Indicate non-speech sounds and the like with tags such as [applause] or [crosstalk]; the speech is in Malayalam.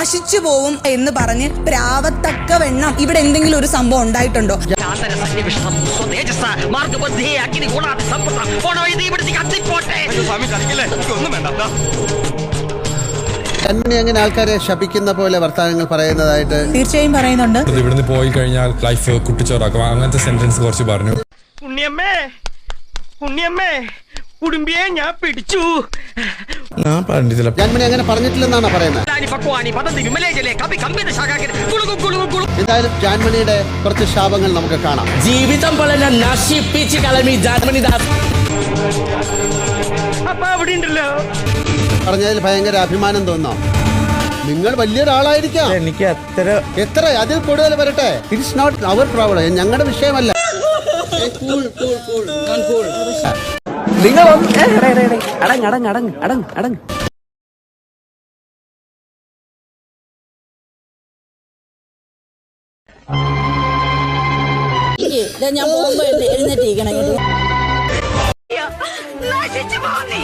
നശിച്ചു പോവും എന്ന് പറഞ്ഞ് പ്രാവത്തക്ക വെണ്ണം ഇവിടെ എന്തെങ്കിലും ഒരു സംഭവം ഉണ്ടായിട്ടുണ്ടോ? തന്നെ അങ്ങനെ ആൾക്കാരെ ശപിക്കുന്ന പോലെ വർത്തമാനങ്ങൾ പറയുന്നതായിട്ട് തീർച്ചയായും പറയുന്നുണ്ട്. ഇവിടുന്ന് പോയി കഴിഞ്ഞാൽ ലൈഫ് കുട്ടിച്ചോറാക്കും. അങ്ങനത്തെ സെന്റൻസ് കുറച്ച് പറഞ്ഞു. ഉണ്ണിയമ്മേ ഉണ്ണിയമ്മേ കുടുംബിയെ ഞാൻ പിടിച്ചു. ഞാൻ പറഞ്ഞിട്ടില്ല ജാൻമണി അങ്ങനെ പറഞ്ഞിട്ടില്ലെന്നാണ് പറയുന്നത്. എന്തായാലും ജാൻമണിയുടെ കുറച്ച് ശാപങ്ങൾ നമുക്ക് കാണാം. ജീവിതം പോലെ നശിപ്പിച്ച് കളമി ജാൻമണി അപ്പൊ അവിടെ ഉണ്ടല്ലോ. പറഞ്ഞതിൽ ഭയങ്കര അഭിമാനം തോന്നാം. നിങ്ങൾ വലിയൊരാളായിരിക്കാം. എനിക്ക് അത്ര എത്ര? അതിൽ കൂടുതൽ വരട്ടെ. ഇറ്റ്സ് നോട്ട് അവർ പ്രോബ്ലം ഞങ്ങളുടെ വിഷയമല്ല. [laughs] നിങ്ങൾ അടങ് അടങ് അടങ് അടങ് അടങ് ഞാൻ പോകുമ്പോ എഴുന്നേറ്റിരിക്കണം കേട്ടോ. നശിച്ചു പോ നീ